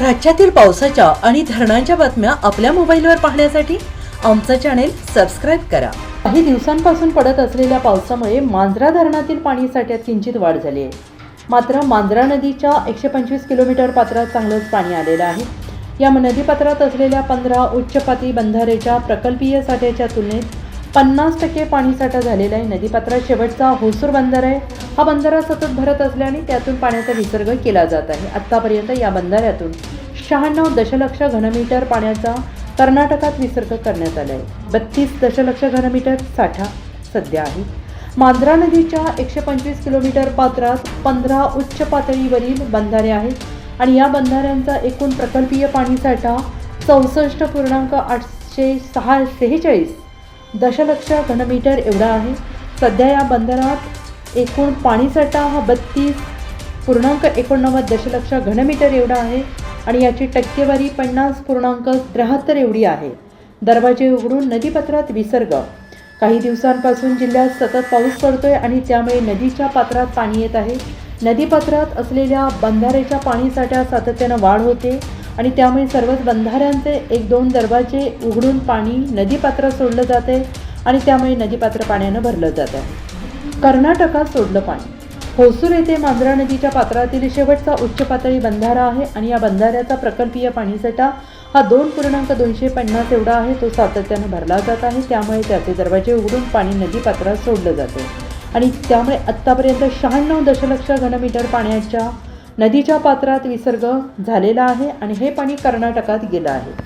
राज्यातील पावसाच्या आणि धरणांच्या बातम्या आपल्या मोबाईलवर पाहण्यासाठी आमचं चॅनेल सबस्क्राईब करा. काही दिवसांपासून पडत असलेल्या पावसामुळे मांजरा धरणातील पाणी साठ्यात किंचित वाढ झाली आहे. मात्र मांजरा नदीच्या एकशे पंचवीस किलोमीटर पात्रात चांगलंच पाणी आलेलं आहे. या नदीपात्रात असलेल्या पंधरा उच्चपाती बंधारेच्या प्रकल्पीय साठ्याच्या तुलनेत पन्नास टक्के पाणीसाठा झालेला आहे. नदीपात्रात शेवटचा होसूर बंधार आहे. हा बंधारा सतत भरत असल्याने त्यातून पाण्याचा विसर्ग केला जात आहे. आत्तापर्यंत या बंधाऱ्यातून शहाण्णव दशलक्ष घनमीटर पाण्याचा कर्नाटकात विसर्ग करण्यात आला आहे बत्तीस दशलक्ष घनमीटर साठा सध्या आहे. मांजरा नदीच्या एकशे पंचवीस किलोमीटर पात्रात पंधरा उच्च पातळीवरील बंधारे आहेत आणि या बंधाऱ्यांचा एकूण प्रकल्पीय पाणीसाठा चौसष्ट पूर्णांक आठशे सहा सेहेचाळीस दशलक्ष घनमीटर एवढा आहे. सध्या या बंदरात एकूण पाणीसाठा हा बत्तीस पूर्णांक एकोणनव्वद दशलक्ष घनमीटर एवढा आहे आणि याची टक्केवारी पन्नास पूर्णांक त्र्याहत्तर एवढी आहे. दरवाजे उघडून नदीपात्रात विसर्ग. काही दिवसांपासून जिल्ह्यात सतत पाऊस पडतोय आणि त्यामुळे नदीच्या पात्रात पाणी येत आहे. नदीपात्रात असलेल्या बंधाऱ्याच्या पाणीसाठ्या सातत्यानं वाढ होते आणि त्यामुळे सर्वच बंधाऱ्यांचे एक दोन दरवाजे उघडून पाणी नदीपात्रात सोडलं जाते आणि त्यामुळे नदीपात्र पाण्यानं भरलं जात आहे कर्नाटकात सोडलं पाणी. होसूर येथे मांजरा नदीच्या पात्रातील शेवटचा उच्च पातळी बंधारा आहे आणि या बंधाऱ्याचा प्रकल्पीय पाणीसाठा हा दोन पूर्णांक दोनशे पन्नास एवढा आहे तो सातत्यानं भरला जात आहे. त्यामुळे त्याचे दरवाजे उघडून पाणी नदी पात्रात सोडलं जाते. आणि त्यामुळे आत्तापर्यंत शहाण्णव दशलक्ष घनमीटर पाण्याच्या नदीच्या पात्रात विसर्ग झालेला आहे आणि हे पाणी कर्नाटकात गेलं आहे.